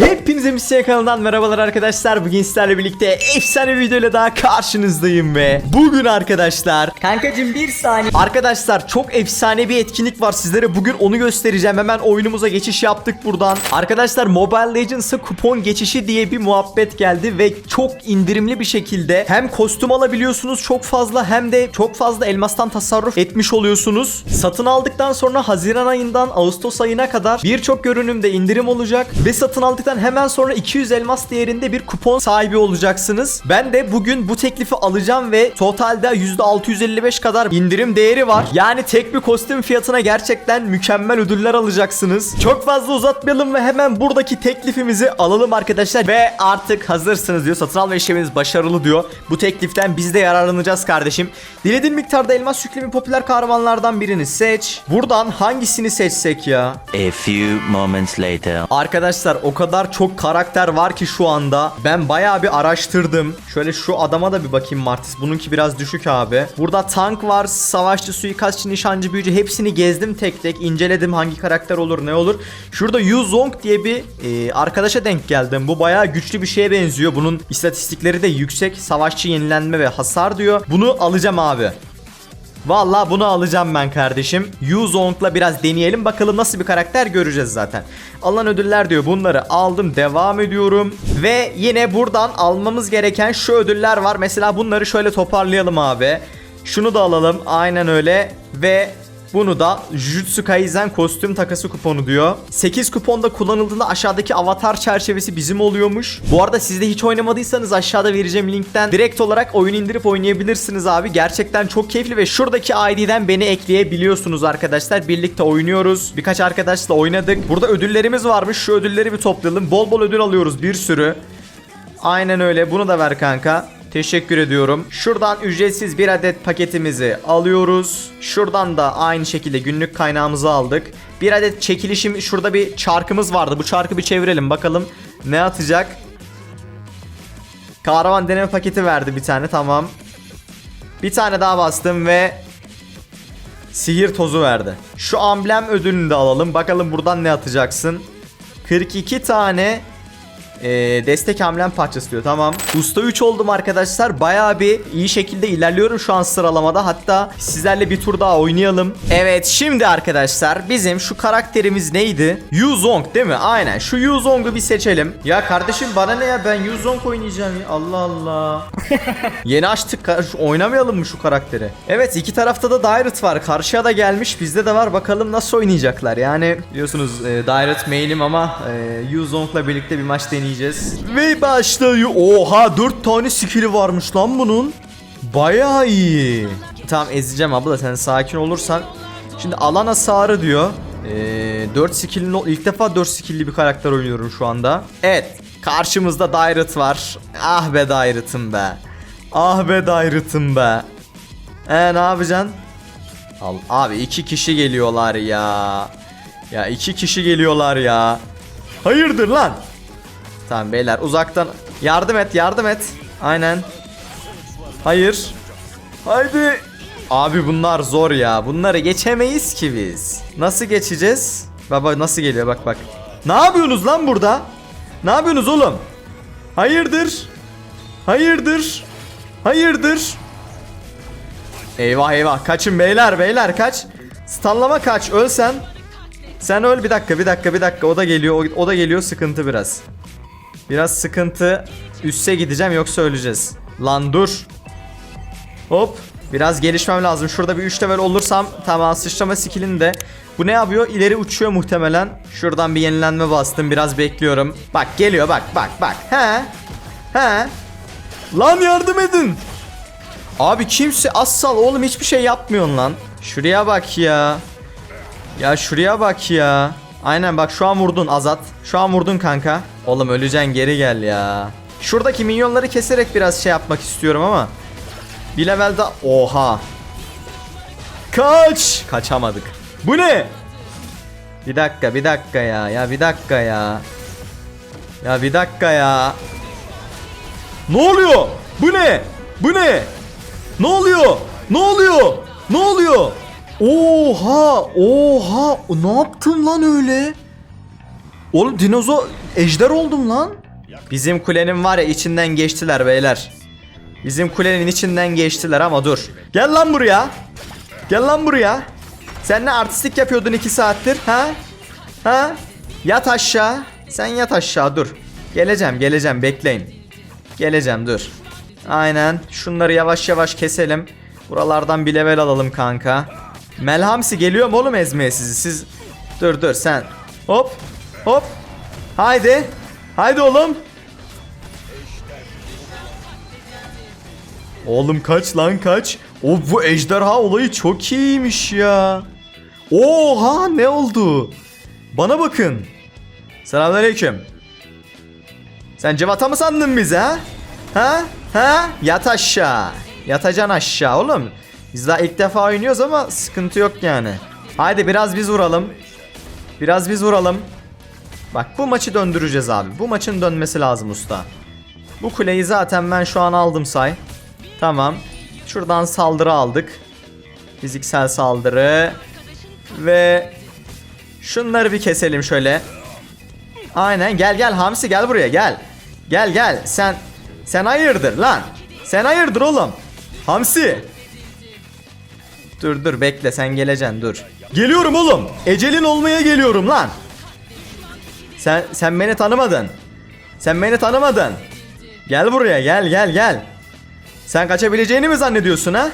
Hep Hepinize Misya kanalından merhabalar arkadaşlar. Bugün sizlerle birlikte efsane bir videoyla daha karşınızdayım ve bugün arkadaşlar Kankacım bir saniye. Arkadaşlar çok efsane bir etkinlik var sizlere bugün onu göstereceğim hemen oyunumuza geçiş yaptık buradan Arkadaşlar Mobile Legends'a kupon geçişi diye bir muhabbet geldi ve çok indirimli bir şekilde hem kostüm alabiliyorsunuz çok fazla hem de çok fazla elmastan tasarruf etmiş oluyorsunuz Satın aldıktan sonra Haziran ayından Ağustos ayına kadar birçok görünümde indirim olacak ve satın aldıktan hemen sonra 200 elmas değerinde bir kupon sahibi olacaksınız Ben de bugün bu teklifi alacağım ve totalde %655 kadar indirim değeri var. Yani tek bir kostüm fiyatına gerçekten mükemmel ödüller alacaksınız. Çok fazla uzatmayalım ve hemen buradaki teklifimizi alalım arkadaşlar. Ve artık hazırsınız diyor. Satın alma işleminiz başarılı diyor. Bu tekliften biz de yararlanacağız kardeşim. Dilediğin miktarda elmas yüklemi popüler kahramanlardan birini seç. Buradan hangisini seçsek ya? A few moments later. Arkadaşlar o kadar çok karakter var ki şu anda. Ben bayağı bir araştırdım. Şöyle şu adama da bir bakayım Martis. Bununki biraz düşük abi. Burada tank var, savaşçı, suikastçı, nişancı, büyücü hepsini gezdim tek tek. inceledim hangi karakter olur ne olur. Şurada Yu Zong diye bir e, arkadaşa denk geldim. Bu bayağı güçlü bir şeye benziyor. Bunun istatistikleri de yüksek. Savaşçı yenilenme ve hasar diyor. Bunu alacağım abi. Vallahi bunu alacağım ben kardeşim. Yuzong'la biraz deneyelim bakalım nasıl bir karakter göreceğiz zaten. Alan ödüller diyor bunları aldım devam ediyorum. Ve yine buradan almamız gereken şu ödüller var. Mesela bunları şöyle toparlayalım abi. Şunu da alalım aynen öyle. Ve bunu da Jujutsu Kaisen kostüm takası kuponu diyor. 8 kuponda kullanıldığında aşağıdaki avatar çerçevesi bizim oluyormuş. Bu arada siz de hiç oynamadıysanız aşağıda vereceğim linkten direkt olarak oyun indirip oynayabilirsiniz abi. Gerçekten çok keyifli ve şuradaki ID'den beni ekleyebiliyorsunuz arkadaşlar. Birlikte oynuyoruz. Birkaç arkadaşla oynadık. Burada ödüllerimiz varmış. Şu ödülleri bir toplayalım. Bol bol ödül alıyoruz bir sürü. Aynen öyle. Bunu da ver kanka. Teşekkür ediyorum. Şuradan ücretsiz bir adet paketimizi alıyoruz. Şuradan da aynı şekilde günlük kaynağımızı aldık. Bir adet çekilişim şurada bir çarkımız vardı. Bu çarkı bir çevirelim bakalım ne atacak. Kahraman deneme paketi verdi bir tane tamam. Bir tane daha bastım ve sihir tozu verdi. Şu amblem ödülünü de alalım. Bakalım buradan ne atacaksın. 42 tane ee, destek hamlem parçası diyor tamam. Usta 3 oldum arkadaşlar. Bayağı bir iyi şekilde ilerliyorum şu an sıralamada. Hatta sizlerle bir tur daha oynayalım. Evet şimdi arkadaşlar bizim şu karakterimiz neydi? Yu Zong değil mi? Aynen şu Yu Zong'u bir seçelim. Ya kardeşim bana ne ya ben Yu Zong oynayacağım ya. Allah Allah. Yeni açtık. Oynamayalım mı şu karakteri? Evet iki tarafta da Dairet var. Karşıya da gelmiş. Bizde de var. Bakalım nasıl oynayacaklar. Yani biliyorsunuz e, Dairet main'im ama e, Yu Zong'la birlikte bir maç deneyeceğiz. Ve başlıyor. Oha 4 tane skill'i varmış lan bunun. Bayağı iyi. Tamam ezeceğim abla sen sakin olursan. Şimdi alan hasarı diyor. Ee, 4 skill'in ilk defa 4 skill'li bir karakter oynuyorum şu anda. Evet. Karşımızda Dairet var. Ah be Dairet'ım be. Ah be Dairet'ım be. E ne yapacaksın? Al abi iki kişi geliyorlar ya. Ya iki kişi geliyorlar ya. Hayırdır lan? Tamam beyler uzaktan yardım et yardım et. Aynen. Hayır. Haydi. Abi bunlar zor ya. Bunları geçemeyiz ki biz. Nasıl geçeceğiz? Baba nasıl geliyor bak bak. Ne yapıyorsunuz lan burada? Ne yapıyorsunuz oğlum? Hayırdır? Hayırdır? Hayırdır? Eyvah eyvah kaçın beyler beyler kaç. Stunlama kaç ölsen. Sen öl bir dakika bir dakika bir dakika o da geliyor o, o da geliyor sıkıntı biraz. Biraz sıkıntı. Üste gideceğim yoksa öleceğiz. Lan dur. Hop. Biraz gelişmem lazım. Şurada bir 3 level olursam tamam sıçrama skillini de. Bu ne yapıyor? İleri uçuyor muhtemelen. Şuradan bir yenilenme bastım. Biraz bekliyorum. Bak geliyor bak bak bak. He. He. Lan yardım edin. Abi kimse assal oğlum hiçbir şey yapmıyorsun lan. Şuraya bak ya. Ya şuraya bak ya. Aynen bak şu an vurdun Azat. Şu an vurdun kanka. Oğlum öleceksin geri gel ya. Şuradaki minyonları keserek biraz şey yapmak istiyorum ama. Bir levelde oha. Kaç. Kaçamadık. Bu ne? Bir dakika bir dakika ya. Ya bir dakika ya. Ya bir dakika ya. Ne oluyor? Bu ne? Bu ne? Ne oluyor? Ne oluyor? Ne oluyor? Oha! Oha! Ne yaptın lan öyle? Oğlum dinozor ejder oldum lan. Bizim kulenin var ya içinden geçtiler beyler. Bizim kulenin içinden geçtiler ama dur. Gel lan buraya. Gel lan buraya. Sen ne artistlik yapıyordun iki saattir ha? Ha? Yat aşağı. Sen yat aşağı dur. Geleceğim geleceğim bekleyin. Geleceğim dur. Aynen. Şunları yavaş yavaş keselim. Buralardan bir level alalım kanka. Melhamsi geliyor mu oğlum ezmeye sizi? Siz dur dur sen. Hop. Hop. Haydi. Haydi oğlum. Oğlum kaç lan kaç. O bu ejderha olayı çok iyiymiş ya. Oha ne oldu? Bana bakın. Selamünaleyküm. Sen cevata mı sandın bizi ha? Ha? Ha? Yat aşağı. Yatacan aşağı oğlum. Biz daha ilk defa oynuyoruz ama sıkıntı yok yani. Haydi biraz biz vuralım. Biraz biz vuralım. Bak bu maçı döndüreceğiz abi. Bu maçın dönmesi lazım usta. Bu kuleyi zaten ben şu an aldım say. Tamam. Şuradan saldırı aldık. Fiziksel saldırı. Ve şunları bir keselim şöyle. Aynen gel gel Hamsi gel buraya gel. Gel gel sen sen hayırdır lan. Sen hayırdır oğlum. Hamsi. Dur dur bekle sen geleceksin dur. Geliyorum oğlum. Ecelin olmaya geliyorum lan. Sen sen beni tanımadın. Sen beni tanımadın. Gel buraya gel gel gel. Sen kaçabileceğini mi zannediyorsun ha?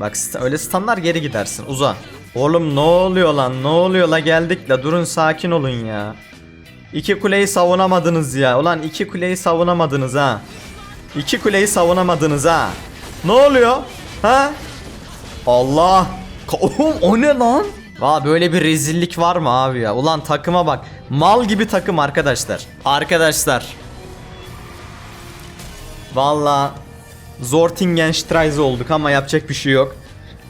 Bak öyle standlar geri gidersin uza. Oğlum ne oluyor lan ne oluyor la geldik la durun sakin olun ya. İki kuleyi savunamadınız ya. Ulan iki kuleyi savunamadınız ha. İki kuleyi savunamadınız ha. Ne oluyor? Ha? Allah. Oğlum o ne lan? Valla böyle bir rezillik var mı abi ya? Ulan takıma bak. Mal gibi takım arkadaşlar. Arkadaşlar. Valla Zortingenstreise olduk ama yapacak bir şey yok.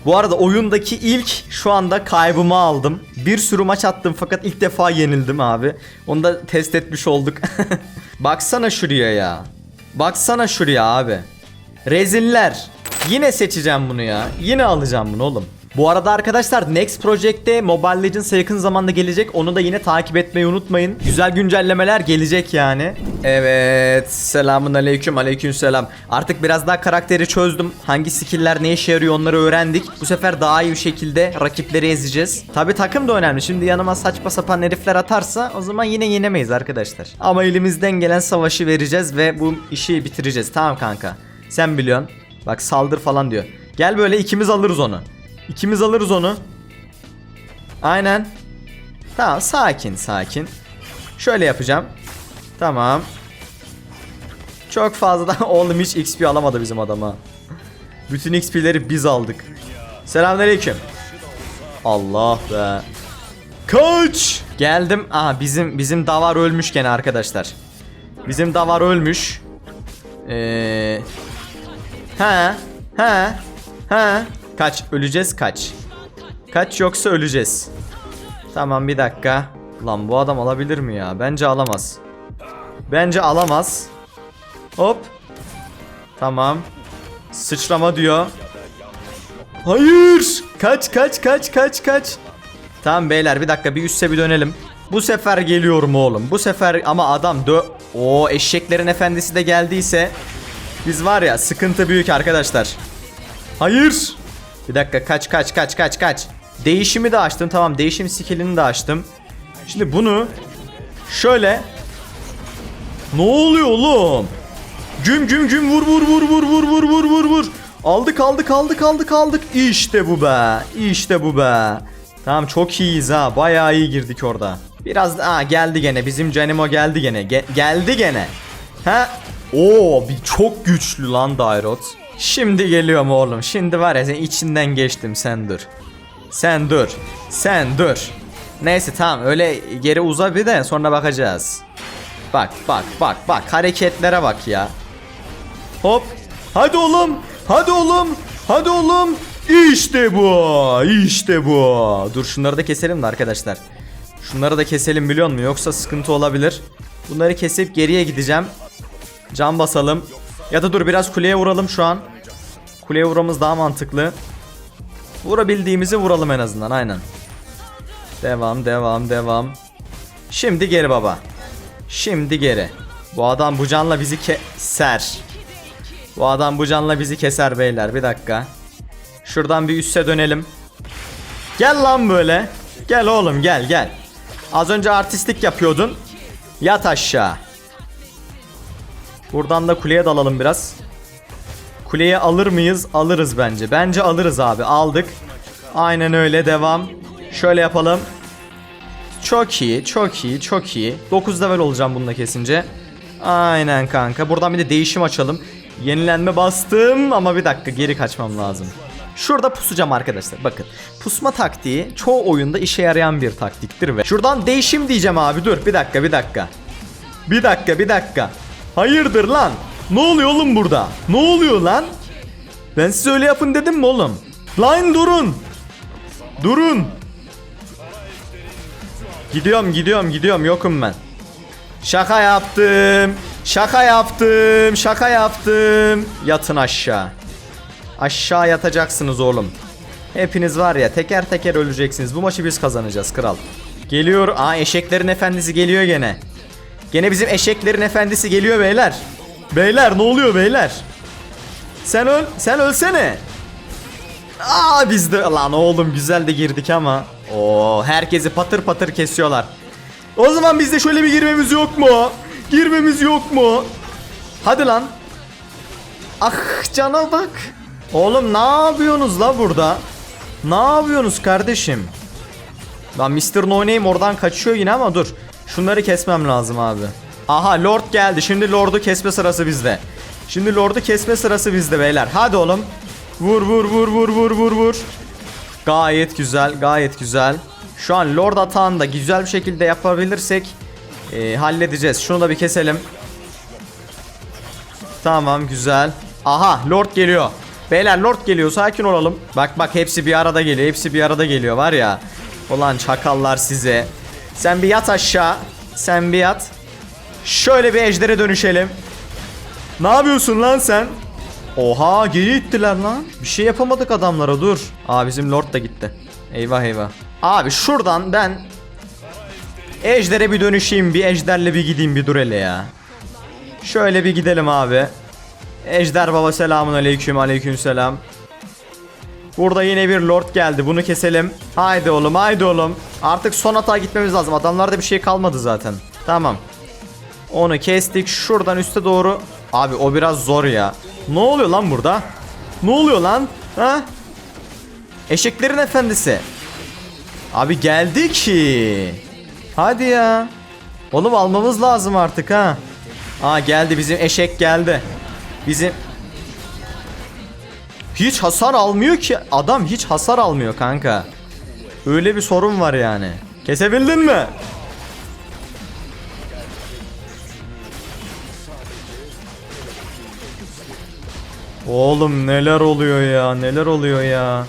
Bu arada oyundaki ilk şu anda kaybımı aldım. Bir sürü maç attım fakat ilk defa yenildim abi. Onu da test etmiş olduk. Baksana şuraya ya. Baksana şuraya abi. Reziller. Yine seçeceğim bunu ya. Yine alacağım bunu oğlum. Bu arada arkadaşlar Next Project'te Mobile Legends yakın zamanda gelecek. Onu da yine takip etmeyi unutmayın. Güzel güncellemeler gelecek yani. Evet. Selamun aleyküm. Aleyküm selam. Artık biraz daha karakteri çözdüm. Hangi skill'ler ne işe yarıyor onları öğrendik. Bu sefer daha iyi bir şekilde rakipleri ezeceğiz. Tabi takım da önemli. Şimdi yanıma saçma sapan herifler atarsa o zaman yine yenemeyiz arkadaşlar. Ama elimizden gelen savaşı vereceğiz ve bu işi bitireceğiz. Tamam kanka. Sen biliyorsun. Bak saldır falan diyor. Gel böyle ikimiz alırız onu. İkimiz alırız onu. Aynen. Tamam sakin sakin. Şöyle yapacağım. Tamam. Çok fazla da oğlum hiç XP alamadı bizim adama. Bütün XP'leri biz aldık. Selamünaleyküm. Allah be. Kaç! Geldim. Aha bizim bizim davar ölmüş gene arkadaşlar. Bizim davar ölmüş. Eee He. He. He. Kaç. Öleceğiz kaç. Kaç yoksa öleceğiz. Tamam bir dakika. Lan bu adam alabilir mi ya? Bence alamaz. Bence alamaz. Hop. Tamam. Sıçrama diyor. Hayır. Kaç kaç kaç kaç kaç. Tamam beyler bir dakika bir üste bir dönelim. Bu sefer geliyorum oğlum. Bu sefer ama adam dö... O eşeklerin efendisi de geldiyse biz var ya sıkıntı büyük arkadaşlar. Hayır. Bir dakika kaç kaç kaç kaç kaç. Değişimi de açtım tamam değişim skillini de açtım. Şimdi bunu şöyle Ne oluyor oğlum? Güm güm güm vur vur vur vur vur vur vur vur vur. Aldık aldık aldık aldık aldık. İşte bu be. İşte bu be. Tamam çok iyiyiz ha. Bayağı iyi girdik orada. Biraz Aa, geldi gene. Bizim Canimo geldi gene. Ge- geldi gene. Ha? Oo bir çok güçlü lan Dairot. Şimdi geliyorum oğlum. Şimdi var ya sen içinden geçtim sen dur. Sen dur. Sen dur. Neyse tamam öyle geri uza bir de sonra bakacağız. Bak bak bak bak hareketlere bak ya. Hop. Hadi oğlum. Hadi oğlum. Hadi oğlum. İşte bu. İşte bu. Dur şunları da keselim de arkadaşlar. Şunları da keselim biliyor musun? Yoksa sıkıntı olabilir. Bunları kesip geriye gideceğim. Can basalım. Ya da dur biraz kuleye vuralım şu an. Kuleye vuramız daha mantıklı. Vurabildiğimizi vuralım en azından aynen. Devam devam devam. Şimdi geri baba. Şimdi geri. Bu adam bu canla bizi keser. Bu adam bu canla bizi keser beyler. Bir dakika. Şuradan bir üste dönelim. Gel lan böyle. Gel oğlum gel gel. Az önce artistlik yapıyordun. Yat aşağı. Buradan da kuleye dalalım biraz. Kuleyi alır mıyız? Alırız bence. Bence alırız abi. Aldık. Aynen öyle devam. Şöyle yapalım. Çok iyi, çok iyi, çok iyi. 9 level olacağım bununla kesince. Aynen kanka. Buradan bir de değişim açalım. Yenilenme bastım ama bir dakika geri kaçmam lazım. Şurada pusacağım arkadaşlar. Bakın. Pusma taktiği çoğu oyunda işe yarayan bir taktiktir ve şuradan değişim diyeceğim abi. Dur bir dakika, bir dakika. Bir dakika, bir dakika. Hayırdır lan? Ne oluyor oğlum burada? Ne oluyor lan? Ben size öyle yapın dedim mi oğlum? Lan durun. Durun. Gidiyorum gidiyorum gidiyorum yokum ben. Şaka yaptım. Şaka yaptım. Şaka yaptım. Yatın aşağı. Aşağı yatacaksınız oğlum. Hepiniz var ya teker teker öleceksiniz. Bu maçı biz kazanacağız kral. Geliyor. Aa eşeklerin efendisi geliyor gene. Gene bizim eşeklerin efendisi geliyor beyler. Beyler ne oluyor beyler? Sen öl. Sen ölsene. Aa biz de lan oğlum güzel de girdik ama. Oo herkesi patır patır kesiyorlar. O zaman bizde şöyle bir girmemiz yok mu? Girmemiz yok mu? Hadi lan. Ah cana bak. Oğlum ne yapıyorsunuz la burada? Ne yapıyorsunuz kardeşim? Lan Mr. No Name oradan kaçıyor yine ama dur. Şunları kesmem lazım abi. Aha Lord geldi. Şimdi Lord'u kesme sırası bizde. Şimdi Lord'u kesme sırası bizde beyler. Hadi oğlum. Vur vur vur vur vur vur vur. Gayet güzel, gayet güzel. Şu an Lord atağını da güzel bir şekilde yapabilirsek e, halledeceğiz. Şunu da bir keselim. Tamam güzel. Aha Lord geliyor. Beyler Lord geliyor sakin olalım. Bak bak hepsi bir arada geliyor. Hepsi bir arada geliyor var ya. Ulan çakallar size. Sen bir yat aşağı. Sen bir yat. Şöyle bir ejdere dönüşelim. Ne yapıyorsun lan sen? Oha geri ittiler lan. Bir şey yapamadık adamlara dur. Aa bizim lord da gitti. Eyvah eyvah. Abi şuradan ben Ejder'e bir dönüşeyim bir ejderle bir gideyim bir dur hele ya. Şöyle bir gidelim abi. Ejder baba selamun aleyküm aleyküm selam. Burada yine bir lord geldi bunu keselim. Haydi oğlum haydi oğlum. Artık son hata gitmemiz lazım. Adamlarda bir şey kalmadı zaten. Tamam. Onu kestik. Şuradan üste doğru. Abi o biraz zor ya. Ne oluyor lan burada? Ne oluyor lan? Ha? Eşeklerin efendisi. Abi geldi ki. Hadi ya. Oğlum almamız lazım artık ha. Aa geldi bizim eşek geldi. Bizim hiç hasar almıyor ki. Adam hiç hasar almıyor kanka. Öyle bir sorun var yani. Kesebildin mi? Oğlum neler oluyor ya neler oluyor ya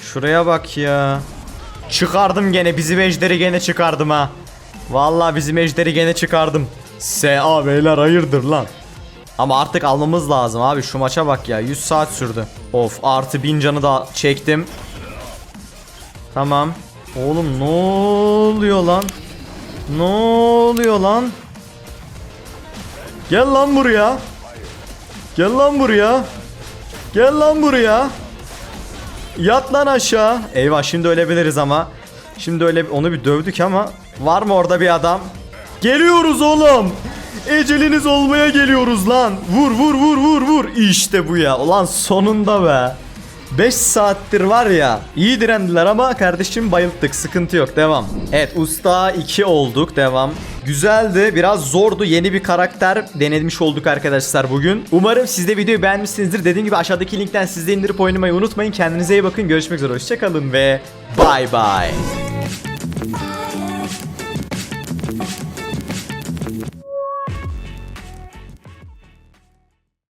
Şuraya bak ya Çıkardım gene bizim ejderi gene çıkardım ha Vallahi bizim ejderi gene çıkardım S.A. beyler hayırdır lan Ama artık almamız lazım abi şu maça bak ya 100 saat sürdü Of artı 1000 canı da çektim Tamam Oğlum ne oluyor lan Ne oluyor lan Gel lan buraya Gel lan buraya. Gel lan buraya. Yat lan aşağı. Eyvah şimdi ölebiliriz ama. Şimdi öyle onu bir dövdük ama var mı orada bir adam? Geliyoruz oğlum. Eceliniz olmaya geliyoruz lan. Vur vur vur vur vur. İşte bu ya. Ulan sonunda be. 5 saattir var ya iyi direndiler ama kardeşim bayılttık sıkıntı yok devam. Evet usta 2 olduk devam. Güzeldi biraz zordu yeni bir karakter denemiş olduk arkadaşlar bugün. Umarım siz de videoyu beğenmişsinizdir. Dediğim gibi aşağıdaki linkten siz de indirip oynamayı unutmayın. Kendinize iyi bakın görüşmek üzere hoşçakalın ve bay bay.